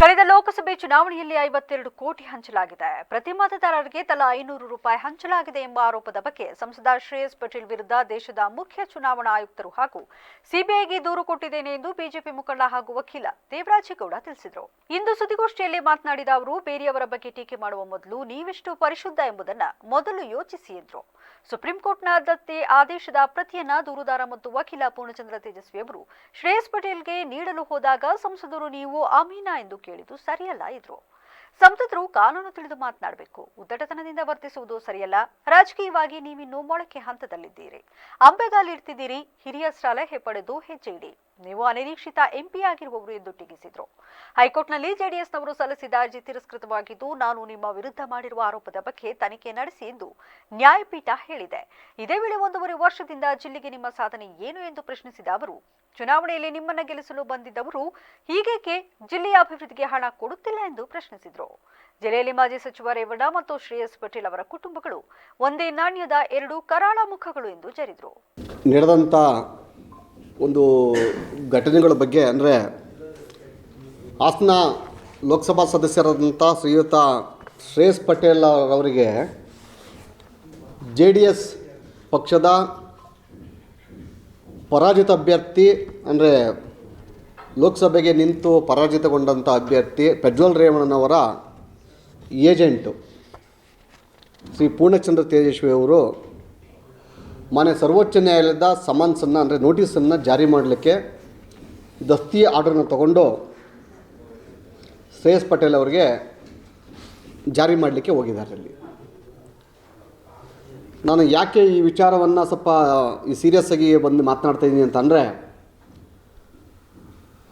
ಕಳೆದ ಲೋಕಸಭೆ ಚುನಾವಣೆಯಲ್ಲಿ ಐವತ್ತೆರಡು ಕೋಟಿ ಹಂಚಲಾಗಿದೆ. ಪ್ರತಿ ಮತದಾರರಿಗೆ ತಲಾ ಐನೂರು ರೂಪಾಯಿ ಹಂಚಲಾಗಿದೆ ಎಂಬ ಆರೋಪದ ಬಗ್ಗೆ ಸಂಸದ ಶ್ರೇಯಸ್ ಪಟೇಲ್ ವಿರುದ್ಧ ದೇಶದ ಮುಖ್ಯ ಚುನಾವಣಾ ಆಯುಕ್ತರು ಹಾಗೂ ಸಿಬಿಐಗೆ ದೂರು ಕೊಟ್ಟಿದ್ದೇನೆ ಎಂದು ಬಿಜೆಪಿ ಮುಖಂಡ ಹಾಗೂ ವಕೀಲ ದೇವರಾಜೇಗೌಡ ತಿಳಿಸಿದರು. ಇಂದು ಸುದ್ದಿಗೋಷ್ಠಿಯಲ್ಲಿ ಮಾತನಾಡಿದ ಅವರು, ಬೇರೆಯವರ ಬಗ್ಗೆ ಟೀಕೆ ಮಾಡುವ ಮೊದಲು ನೀವೆಷ್ಟು ಪರಿಶುದ್ಧ ಎಂಬುದನ್ನ ಮೊದಲು ಯೋಚಿಸಿ ಎಂದರು. ಸುಪ್ರೀಂ ಕೋರ್ಟ್ನ ದತ್ತಿ ಆದೇಶದ ಪ್ರತಿಯನ್ನ ದೂರುದಾರ ಮತ್ತು ವಕೀಲ ಪೂರ್ಣಚಂದ್ರ ತೇಜಸ್ವಿ ಅವರು ಶ್ರೇಯಸ್ ಪಟೇಲ್ಗೆ ನೀಡಲು ಹೋದಾಗ ಸಂಸದರು, ನೀವು ಅಮೀನಾ ಎಂದು ಕೇಳಿದ್ದು ಸರಿಯಲ್ಲ, ಇದ್ರು. ಸಂಸದರು ಕಾನೂನು ತಿಳಿದು ಮಾತನಾಡಬೇಕು. ಉದ್ದಟತನದಿಂದ ವರ್ತಿಸುವುದು ಸರಿಯಲ್ಲ. ರಾಜಕೀಯವಾಗಿ ನೀವಿನ್ನೂ ಮೊಳಕೆ ಹಂತದಲ್ಲಿದ್ದೀರಿ. ಅಂಬೆಗಾಲಿಡ್ತಿದ್ದೀರಿ. ಹಿರಿಯ ಸಲಹೆ ಪಡೆದು ಹೆಜ್ಜೆ ಇಡಿ ನೀವು ಅನಿರೀಕ್ಷಿತ ಎಂಪಿ ಆಗಿರುವವರು ಎಂದು ಟೀಕಿಸಿದರು. ಹೈಕೋರ್ಟ್ನಲ್ಲಿ ಜೆಡಿಎಸ್ನವರು ಸಲ್ಲಿಸಿದ ಅರ್ಜಿ ತಿರಸ್ಕೃತವಾಗಿದ್ದು, ನಾನು ನಿಮ್ಮ ವಿರುದ್ಧ ಮಾಡಿರುವ ಆರೋಪದ ಬಗ್ಗೆ ತನಿಖೆ ನಡೆಸಿ ಎಂದು ನ್ಯಾಯಪೀಠ ಹೇಳಿದೆ. ಇದೇ ವೇಳೆ ಒಂದೂವರೆ ವರ್ಷದಿಂದ ಜಿಲ್ಲೆಗೆ ನಿಮ್ಮ ಸಾಧನೆ ಏನು ಎಂದು ಪ್ರಶ್ನಿಸಿದ ಅವರು, ಚುನಾವಣೆಯಲ್ಲಿ ನಿಮ್ಮನ್ನ ಗೆಲ್ಲಿಸಲು ಬಂದಿದ್ದವರು ಹೀಗೇಕೆ ಜಿಲ್ಲೆಯ ಅಭಿವೃದ್ಧಿಗೆ ಹಣ ಕೊಡುತ್ತಿಲ್ಲ ಎಂದು ಪ್ರಶ್ನಿಸಿದರು. ಜಿಲ್ಲೆಯಲ್ಲಿ ಮಾಜಿ ಸಚಿವ ರೇವಣ್ಣ ಮತ್ತು ಶ್ರೇಯಸ್ ಪಟೇಲ್ ಅವರ ಕುಟುಂಬಗಳು ಒಂದೇ ನಾಣ್ಯದ ಎರಡು ಕರಾಳ ಮುಖಗಳು ಎಂದು ಜರಿದರು. ಒಂದು ಘಟನೆಗಳ ಬಗ್ಗೆ ಅಂದರೆ ಹಾಸನ ಲೋಕಸಭಾ ಸದಸ್ಯರಾದಂಥ ಶ್ರೀಯುತ ಶ್ರೇಯಸ್ ಪಟೇಲ್ ಅವರಿಗೆ ಜೆ ಡಿ ಎಸ್ ಪಕ್ಷದ ಪರಾಜಿತ ಅಭ್ಯರ್ಥಿ ಅಂದರೆ ಲೋಕಸಭೆಗೆ ನಿಂತು ಪರಾಜಿತಗೊಂಡಂಥ ಅಭ್ಯರ್ಥಿ ಪ್ರಜ್ವಲ್ ರೇವಣ್ಣನವರ ಏಜೆಂಟು ಶ್ರೀ ಪೂರ್ಣಚಂದ್ರ ತೇಜಸ್ವಿ ಮಾನ್ಯ ಸರ್ವೋಚ್ಚ ನ್ಯಾಯಾಲಯದ ಸಮನ್ಸನ್ನು, ಅಂದರೆ ನೋಟಿಸನ್ನು ಜಾರಿ ಮಾಡಲಿಕ್ಕೆ ದಸ್ತಿ ಆರ್ಡರ್ನ ತಗೊಂಡು ಶ್ರೇಯಸ್ ಪಟೇಲ್ ಅವರಿಗೆ ಜಾರಿ ಮಾಡಲಿಕ್ಕೆ ಹೋಗಿದ್ದಾರೆ ಅಲ್ಲಿ. ನಾನು ಯಾಕೆ ಈ ವಿಚಾರವನ್ನು ಸ್ವಲ್ಪ ಈ ಸೀರಿಯಸ್ ಆಗಿ ಬಂದು ಮಾತನಾಡ್ತಾ ಇದ್ದೀನಿ ಅಂತಂದರೆ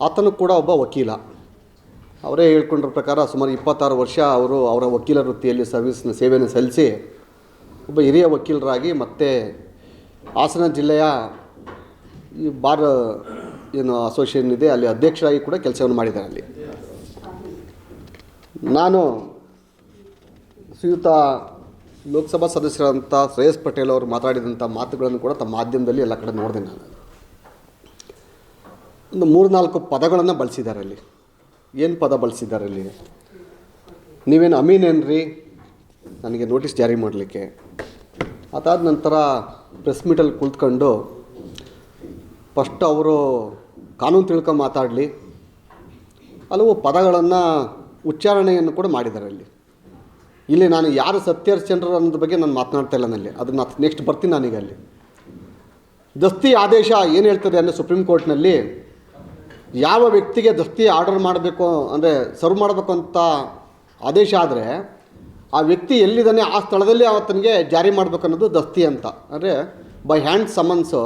ಆತನು ಕೂಡ ಒಬ್ಬ ವಕೀಲ. ಅವರೇ ಹೇಳ್ಕೊಂಡ್ರ ಪ್ರಕಾರ ಸುಮಾರು ಇಪ್ಪತ್ತಾರು ವರ್ಷ ಅವರು ಅವರ ವಕೀಲ ವೃತ್ತಿಯಲ್ಲಿ ಸರ್ವಿಸ್ನ ಸೇವೆಯನ್ನು ಸಲ್ಲಿಸಿ, ಒಬ್ಬ ಹಿರಿಯ ವಕೀಲರಾಗಿ ಮತ್ತೆ ಹಾಸನ ಜಿಲ್ಲೆಯ ಈ ಬಾರ್ ಏನು ಅಸೋಸಿಯೇಷನ್ ಇದೆ, ಅಲ್ಲಿ ಅಧ್ಯಕ್ಷರಾಗಿ ಕೂಡ ಕೆಲಸವನ್ನು ಮಾಡಿದ್ದಾರೆ ಅಲ್ಲಿ. ನಾನು ಶ್ರೀಯುತ ಲೋಕಸಭಾ ಸದಸ್ಯರಂಥ ಶ್ರೇಯಸ್ ಪಟೇಲ್ ಅವರು ಮಾತಾಡಿದಂಥ ಮಾತುಗಳನ್ನು ಕೂಡ ತಮ್ಮ ಮಾಧ್ಯಮದಲ್ಲಿ ಎಲ್ಲ ಕಡೆ ನೋಡಿದೆ ನಾನು. ಒಂದು ಮೂರು ನಾಲ್ಕು ಪದಗಳನ್ನು ಬಳಸಿದ್ದಾರೆ ಅಲ್ಲಿ. ಏನು ಪದ ಬಳಸಿದ್ದಾರೆ ಅಲ್ಲಿ? ನೀವೇನು ಅಮೀನೇನ್ರಿ ನನಗೆ ನೋಟಿಸ್ ಜಾರಿ ಮಾಡಲಿಕ್ಕೆ. ಅದಾದ ನಂತರ ಪ್ರೆಸ್ ಮೀಟಲ್ಲಿ ಕುಳಿತುಕೊಂಡು ಫಸ್ಟ್ ಅವರು ಕಾನೂನು ತಿಳ್ಕೊಂಡು ಮಾತಾಡಲಿ. ಹಲವು ಪದಗಳನ್ನು ಉಚ್ಚಾರಣೆಯನ್ನು ಕೂಡ ಮಾಡಿದ್ದಾರೆ ಅಲ್ಲಿ. ಇಲ್ಲಿ ನಾನು ಯಾರು ಸತ್ಯಹರಿಶ್ಚಂದ್ರ ಅನ್ನೋದ್ರ ಬಗ್ಗೆ ನಾನು ಮಾತನಾಡ್ತಾ ಇಲ್ಲ ನಲ್ಲಿ ಅದನ್ನು ನೆಕ್ಸ್ಟ್ ಬರ್ತೀನಿ ನಾನೀಗ ಅಲ್ಲಿ. ದಸ್ತಿ ಆದೇಶ ಏನು ಹೇಳ್ತದೆ ಅಂದರೆ ಸುಪ್ರೀಂ ಕೋರ್ಟ್ನಲ್ಲಿ ಯಾವ ವ್ಯಕ್ತಿಗೆ ದಸ್ತಿ ಆರ್ಡರ್ ಮಾಡಬೇಕು ಅಂದರೆ ಸರ್ವ್ ಮಾಡಬೇಕು ಅಂತ ಆದೇಶ ಆದರೆ ಆ ವ್ಯಕ್ತಿ ಎಲ್ಲಿದ್ದಾನೆ ಆ ಸ್ಥಳದಲ್ಲಿ ಆತನಿಗೆ ಜಾರಿ ಮಾಡಬೇಕನ್ನೋದು ದಸ್ತಿ ಅಂತ. ಅಂದರೆ ಬೈ ಹ್ಯಾಂಡ್ ಸಮನ್ಸು